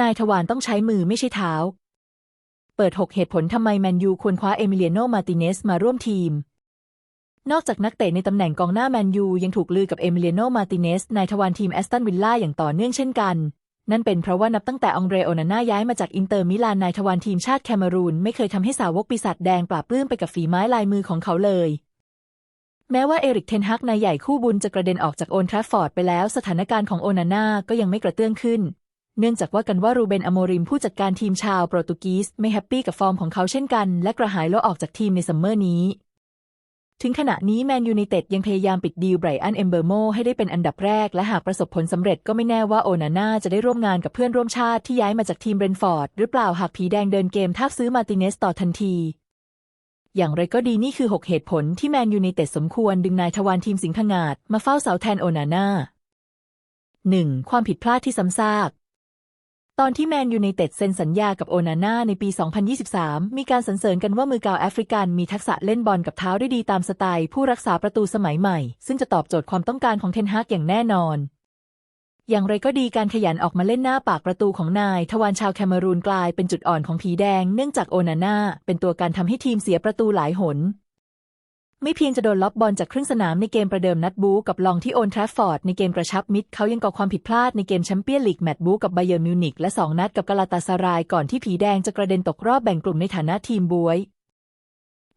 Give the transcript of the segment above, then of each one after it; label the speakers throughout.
Speaker 1: นายทวารต้องใช้มือไม่ใช่เท้า เปิด 6 เหตุผลทำไมแมนยูควรคว้าเอมิเลียโน มาติเนสมาร่วมทีม นอกจากนักเตะในตำแหน่งกองหน้าแมนยูยังถูกลือกับเอมิเลียโน มาติเนส นายทวารทีมแอสตันวิลล่าอย่างต่อเนื่องเช่นกัน นั่นเป็นเพราะว่านับตั้งแต่องเรโอนาน่าย้ายมาจากอินเตอร์มิลานนายทวารทีมชาติแคนารูนไม่เคยทำให้สาวกปีศาจแดงปราบปลื้มไปกับฝีไม้ลายมือของเขาเลยแม้ว่าเอริกเทนฮักนายใหญ่คู่บุญจะกระเด็นออกจากโอนทราฟฟอร์ดไปแล้ว สถานการณ์ของโอนาน่าก็ยังไม่กระเตื้องขึ้น เนื่องจากว่ากันว่ารูเบนอโมริมผู้จัดการทีมชาวโปรตุกีสไม่แฮปปี้กับฟอร์มของเขาเช่นกัน และกระหายโลออกจากทีมในซัมเมอร์นี้ ถึงขณะนี้แมนยูไนเต็ดยังพยายามปิดดีลไบรอันเอมเบอร์โมให้ได้เป็นอันดับแรก และหากประสบผลสำเร็จก็ไม่แน่ว่าโอนาน่าจะได้ร่วมงานกับเพื่อนร่วมชาติที่ย้ายมาจากทีมเบรนฟอร์ดหรือเปล่าหากผีแดงเดินเกมทาบซื้อมาติเนสต่อทันทีอย่างไรก็ดีนี่คือ 6 เหตุผลที่แมนยูไนเต็ดสมควรดึงนายทวารทีมสิงห์ผงาดมาเฝ้าเสาแทนโอนาน่า 1. ความผิดพลาดที่ซ้ำซาก ตอนที่แมนยูไนเต็ดเซ็นสัญญากับโอนาน่าในปี 2023 มีการสรรเสริญกันว่ามือกาวแอฟริกันมีทักษะเล่นบอลกับเท้าได้ดีตามสไตล์ผู้รักษาประตูสมัยใหม่ ซึ่งจะตอบโจทย์ความต้องการของเทนฮากอย่างแน่นอน อย่างไรก็ดีการขยันออกมาเล่นหน้าปากประตูของนาย ทวารชาวแคนารูนกลายเป็นจุดอ่อนของผีแดง เนื่องจากโอนาน่าเป็นตัวการทำให้ทีมเสียประตูหลายหน ไม่เพียงจะโดนล็อกบอลจากครึ่งสนามในเกมประเดิมนัดบู๊กับลองที่โอนทราฟฟอร์ดในเกมกระชับมิตรเขายังก่อความผิดพลาดในเกมแชมเปี้ยนลีกแมตช์บู๊กับไบเยอร์มิวนิกและ 2 นัดกับกาลาตาซารายก่อนที่ผีแดงจะกระเด็นตกรอบแบ่งกลุ่มในฐานะทีมบวย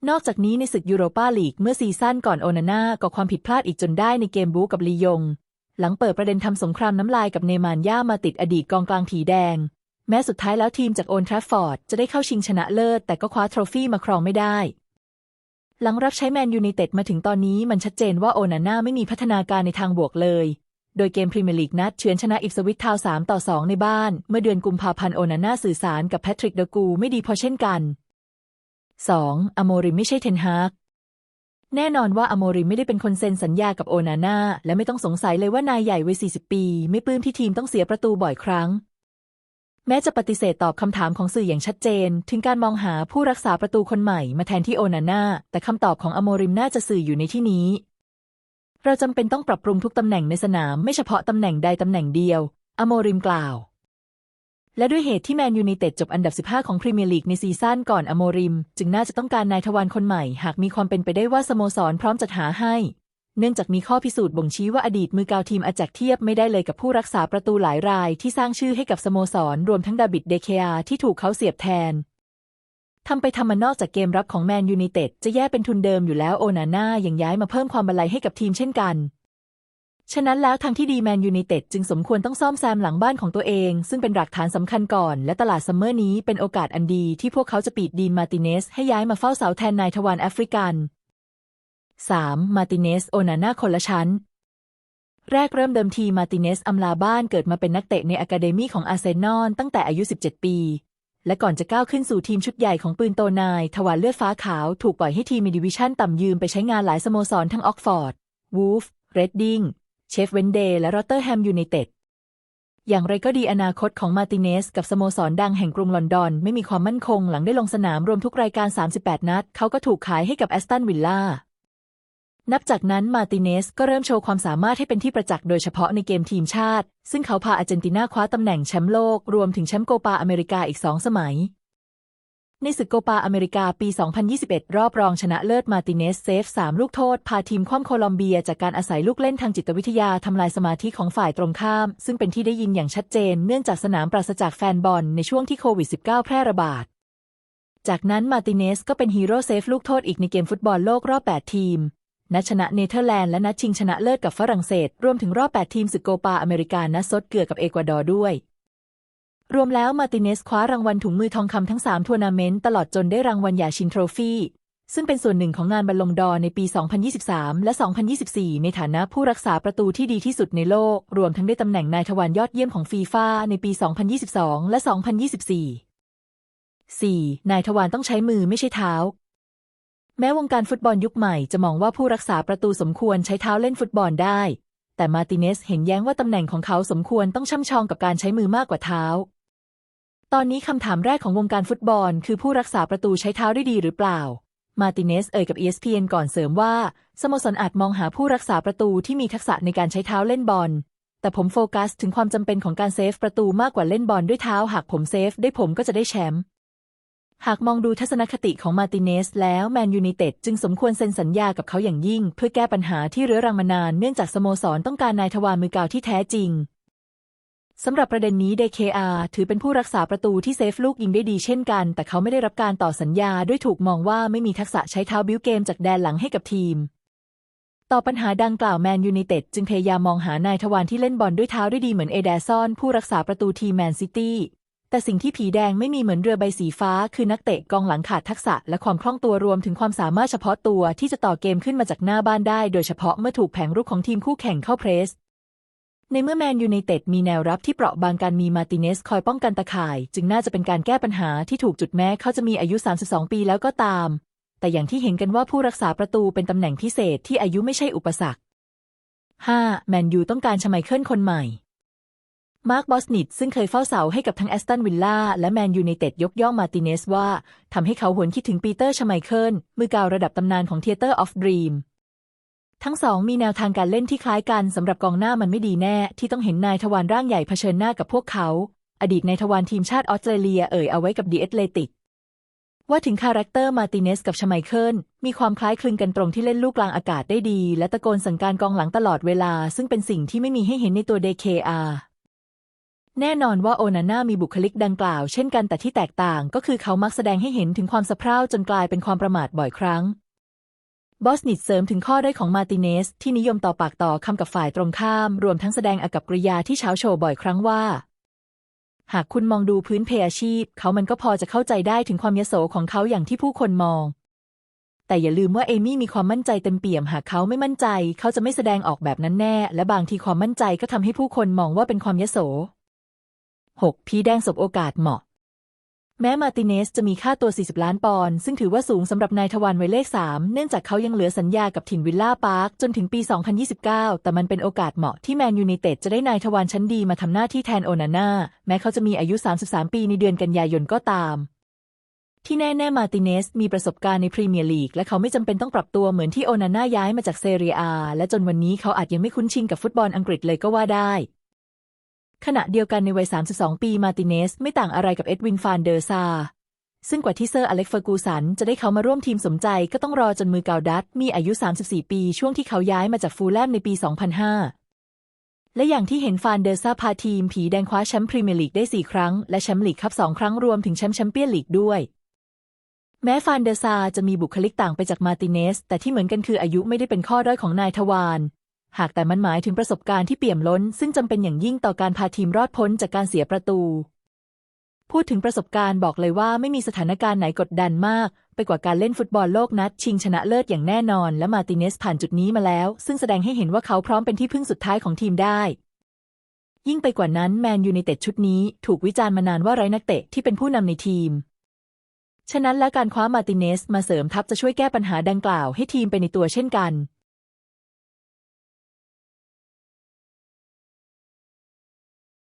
Speaker 1: นอกจากนี้ในศึกยูโรปาลีกเมื่อซีซั่นก่อนโอนาน่าก่อความผิดพลาดอีกจนได้ในเกมบู๊กับลียง หลังเปิดประเด็นทำสงครามน้ำลายกับเนมานย่ามาติดอดีตกองกลางผีแดง แม้สุดท้ายแล้วทีมจากโอนทราฟฟอร์ดจะได้เข้าชิงชนะเลิศแต่ก็คว้าโทรฟี่มาครองไม่ได้ หลังรับใช้แมนยูไนเต็ดมาถึงตอนนี้มันชัดเจนว่าโอนาน่าไม่มีพัฒนาการในทางบวกเลย โดยเกมพรีเมียร์ลีกนัดเฉือนชนะอิฟสวิตทาวสามต่อ2ในบ้าน เมื่อเดือนกุมภาพันธ์โอนาน่าสื่อสารกับแพทริกเดกูไม่ดีพอเช่นกัน 2. อโมริมไม่ใช่เทนฮากแน่นอนว่าอโมริมไม่ได้เป็นคนเซ็นสัญญากับโอนาน่าและไม่ต้องสงสัยเลยว่านายใหญ่วัย40 ปี ไม่ปลื้มที่ทีมต้องเสียประตูบ่อยครั้ง แม้จะปฏิเสธตอบคำถามของสื่ออย่างชัดเจน ถึงการมองหาผู้รักษาประตูคนใหม่มาแทนที่โอนาน่า แต่คำตอบของอโมริมน่าจะสื่ออยู่ในที่นี้ เราจำเป็นต้องปรับปรุงทุกตำแหน่งในสนามไม่เฉพาะตำแหน่งใดตำแหน่งเดียว อโมริมกล่าว และด้วยเหตุที่แมนยูไนเต็ดจบอันดับ 15 ของพรีเมียร์ลีกในซีซั่นก่อนอโมริม จึงน่าจะต้องการนายทวารคนใหม่ หากมีความเป็นไปได้ว่าสโมสรพร้อมจัดหาให้ เนื่องจากมีข้อพิสูจน์บ่งชี้ว่าอดีตมือกาวทีมอาแจกเทียบไม่ได้เลยกับผู้รักษาประตูหลายรายที่สร้างชื่อให้กับสโมสร รวมทั้งดาบิดเดเคอาที่ถูกเขาเสียบแทนทำไปทำมานอกจากเกมรับของแมนยูไนเต็ดจะแย่เป็นทุนเดิมอยู่แล้วโอนาน่ายังย้ายมาเพิ่มความบันไลให้กับทีมเช่นกัน ฉะนั้นแล้วทางที่ดีแมนยูไนเต็ดจึงสมควรต้องซ่อมแซมหลังบ้านของตัวเอง ซึ่งเป็นหลักฐานสำคัญก่อน และตลาดซัมเมอร์นี้เป็นโอกาสอันดีที่พวกเขาจะปีดดีนมาติเนสให้ย้ายมาเฝ้าเสาแทนนายทวารแอฟริกัน 3. มาร์ติเนส โอนาน่าคนละชั้น แรกเริ่มเดิมทีมาร์ติเนสอำลาบ้านเกิดมาเป็นนักเตะในอะคาเดมี่ของอาร์เซนอลตั้งแต่อายุ 17 ปี และก่อนจะก้าวขึ้นสู่ทีมชุดใหญ่ของปืนโตนาย ทวารเลือดฟ้าขาวถูกปล่อยให้ทีมในดิวิชั่นต่ำยืมไปใช้งานหลายสโมสรทั้งออกฟอร์ด วูฟ เรดดิง เชฟเวนเดย์และรอตเตอร์แฮมยูไนเต็ดอย่างไรก็ดีอนาคตของมาร์ติเนส กับสโมสรดังแห่งกรุงลอนดอน ไม่มีความมั่นคงหลังได้ลงสนามรวมทุกรายการ 38 นัด เขาก็ถูกขายให้กับแอสตันวิลล่า นับจากนั้นมาติเนสก็เริ่มโชว์ความสามารถให้เป็นที่ประจักษ์โดยเฉพาะในเกมทีมชาติ ซึ่งเขาพาอาร์เจนตินาคว้าตำแหน่งแชมป์โลก รวมถึงแชมป์โกปาอเมริกาอีกสองสมัย ในศึกโกปาอเมริกาปี 2021 รอบรองชนะเลิศมาติเนสเซฟ 3 ลูกโทษ พาทีมคว่ำโคลอมเบียจากการอาศัยลูกเล่นทางจิตวิทยาทำลายสมาธิของฝ่ายตรงข้าม ซึ่งเป็นที่ได้ยินอย่างชัดเจน เนื่องจากสนามปราศจากแฟนบอลในช่วงที่โควิด -19 แพร่ระบาด จากนั้นมาติเนสก็เป็นฮีโร่เซฟลูกโทษอีกในเกมฟุตบอลโลกรอบ 8 ทีม นัดชนะเนเธอร์แลนด์และนัดชิงชนะเลิศกับฝรั่งเศส รวมถึงรอบ 8 ทีมศึกโกปาอเมริกานัดซดเกือกับเอกวาดอร์ด้วย รวมแล้วมาร์ติเนสคว้ารางวัลถุงมือทองคำทั้ง 3 ทัวร์นาเมนต์ตลอดจนได้รางวัลยาชินโทรฟี่ซึ่งเป็นส่วนหนึ่งของงานบอลลงดอในปี 2023 และ 2024 ในฐานะผู้รักษาประตูที่ดีที่สุดในโลก รวมทั้งได้ตำแหน่งนายทวารยอดเยี่ยมของฟีฟ่าในปี 2022 และ 2024 4. นายทวารต้องใช้มือไม่ใช่เท้า แม้วงการฟุตบอลยุคใหม่จะมองว่าผู้รักษาประตูสมควรใช้เท้าเล่นฟุตบอลได้ แต่มาร์ติเนสเห็นแย้งว่าตำแหน่งของเขาสมควรต้องช่ำชองกับการใช้มือมากกว่าเท้า ตอนนี้คำถามแรกของวงการฟุตบอล คือผู้รักษาประตูใช้เท้าได้ดีหรือเปล่า มาร์ติเนสเอ่ยกับ ESPN ก่อนเสริมว่า สโมสรอาจมองหาผู้รักษาประตูที่มีทักษะในการใช้เท้าเล่นบอล แต่ผมโฟกัสถึงความจำเป็นของการเซฟประตูมากกว่าเล่นบอลด้วยเท้า หากผมเซฟได้ผมก็จะได้แชมป์ หากมองดูทัศนคติของมาติเนสแล้วแมนยู i นเต็ดจึงสมควรเซ็นสัญญากับเขาอย่างยิ่ง เพื่อแก้ปัญหาที่เรื้อรังมานานเนื่องจากสโมสรต้องการนายทวารมือกาวที่แท้จริงสำหรับประเด็นนี้ DKR ถือเป็นผู้รักษาประตูที่เซฟลูกยิงได้ดีเช่นกัน แต่เขาไม่ได้รับการต่อสัญญาด้วยถูกมองว่าไม่มีทักษะใช้เท้าบิวเกมจากแดนหลังให้กับทีม ต่อปัญหาดังกล่าวแมนยู i นเต็ดจึงพยายามมองหานายทวารที่เล่นบอลด้วยเท้าได้ดีเหมือนเอเดซอนผู้รักษาประตูทีมแมนซิตี้ แต่สิ่งที่ผีแดงไม่มีเหมือนเรือใบสีฟ้า คือนักเตะกองหลังขาดทักษะและความคล่องตัวรวมถึงความสามารถเฉพาะตัวที่จะต่อเกมขึ้นมาจากหน้าบ้านได้ โดยเฉพาะเมื่อถูกแผงรุกของทีมคู่แข่งเข้าเพรส ในเมื่อแมนยู i นเต็ดมีแนวรับที่เปราะบางการมีมาติเนสคอยป้องกันตะข่าย จึงน่าจะเป็นการแก้ปัญหาที่ถูกจุดแม้เขาจะมีอายุ 32 ปีแล้วก็ตาม แต่อย่างที่เห็นกันว่าผู้รักษาประตูเป็นตำแหน่งพิเศษที่อายุไม่ใช่อุปสรรค 5. แมนยูต้องการชไมเคิลคนใหม่ มาร์คบอสนิดซึ่งเคยเฝ้าเสาให้กับทั้งแอสตันวิลล่าและแมนยูไนเต็ดยกย่องมาติเนสว่าทำให้เขาหวนคิดถึงปีเตอร์ชไมเคิลมือกาวระดับตำนานของเทเตอร์ออฟดรีมทั้งสองมีแนวทางการเล่นที่คล้ายกันสำหรับกองหน้ามันไม่ดีแน่ ที่ต้องเห็นนายทวารร่างใหญ่เผชิญหน้ากับพวกเขา อดีตนายทวารทีมชาติออสเตรเลียเอ่ยเอาไว้กับดีเอตเลติก ว่าถึงคาแรคเตอร์มาติเนสกับชไมเคิลมีความคล้ายคลึงกันตรงที่เล่นลูกกลางอากาศได้ดี และตะโกนสั่งการกองหลังตลอดเวลา ซึ่งเป็นสิ่งที่ไม่มีให้เห็นในตัว DKR แน่นอนว่าโอนาน่ามีบุคลิกดังกล่าวเช่นกันแต่ที่แตกต่างก็คือเขามักแสดงให้เห็นถึงความสะเพร่าจนกลายเป็นความประมาทบ่อยครั้ง บอสนิดเสริมถึงข้อได้ของมาติเนส ที่นิยมต่อปากต่อคำกับฝ่ายตรงข้าม รวมทั้งแสดงอากับกริยาที่เช้าโชว์บ่อยครั้งว่า หากคุณมองดูพื้นเพอาชีพ เขามันก็พอจะเข้าใจได้ถึงความยโสของเขาอย่างที่ผู้คนมอง แต่อย่าลืมว่าเอมี่มีความมั่นใจเต็มเปี่ยม หากเขาไม่มั่นใจ เขาจะไม่แสดงออกแบบนั้นแน่ และบางทีความมั่นใจก็ทำให้ผู้คนมองว่าเป็นความยโส 6. พีแดงสบโอกาสเหมาะ แม้มาติเนสจะมีค่าตัว 40 ล้านปอนด์ซึ่งถือว่าสูงสำหรับนายทวารวัยเลข 3 เนื่องจากเขายังเหลือสัญญากับถิ่นวิลล่าพาร์คจนถึงปี 2029 แต่มันเป็นโอกาสเหมาะที่แมนยูไนเต็ดจะได้นายทวารชั้นดีมาทำหน้าที่แทนโอนาน่าแม้เขาจะมีอายุ 33 ปีในเดือนกันยายนก็ตามที่แน่ ๆ มาติเนส มีประสบการณ์ในพรีเมียร์ลีก และเขาไม่จำเป็นต้องปรับตัวเหมือนที่โอนาน่าย้ายมาจากเซเรียอา และจนวันนี้เขาอาจยังไม่คุ้นชินกับฟุตบอลอังกฤษเลยก็ว่าได้ ขณะเดียวกันในวัย 32 ปีมาติเนสไม่ต่างอะไรกับเอ็ดวินฟานเดอร์ซา ซึ่งกว่าที่เซอร์อเล็กเฟอร์กูสันจะได้เขามาร่วมทีมสมใจก็ต้องรอจนมือเกาดัตมีอายุ 34 ปีช่วงที่เขาย้ายมาจากฟูลแลมในปี 2005 และอย่างที่เห็นฟานเดอร์ซาพาทีม ผีแดงคว้าแชมป์พรีเมียร์ลีกได้ 4 ครั้ง และแชมป์ลีกคัพ2ครั้งรวมถึงแชมป์แชมเปี้ยนลีกด้วยแม้ฟานเดอร์ซาจะมีบุคลิกต่างไปจากมาติเนส แต่ที่เหมือนกันคืออายุไม่ได้เป็นข้อด้อยของนายทวาร หากแต่มันหมายถึงประสบการณ์ที่เปี่ยมล้น ซึ่งจำเป็นอย่างยิ่งต่อการพาทีมรอดพ้นจากการเสียประตู พูดถึงประสบการณ์บอกเลยว่าไม่มีสถานการณ์ไหนกดดันมาก ไปกว่าการเล่นฟุตบอลโลกนัด ชิงชนะเลิศอย่างแน่นอน และมาติเนสผ่านจุดนี้มาแล้ว ซึ่งแสดงให้เห็นว่าเขาพร้อมเป็นที่พึ่งสุดท้ายของทีมได้ยิ่งไปกว่านั้นแมนยูไนเต็ดชุดนี้ถูกวิจารณ์มานานว่าไร้นักเตะที่เป็นผู้นำในทีม ฉะนั้นและการคว้ามาติเนสมาเสริมทัพจะช่วยแก้ปัญหาดังกล่าวให้ทีมไปในตัวเช่นกัน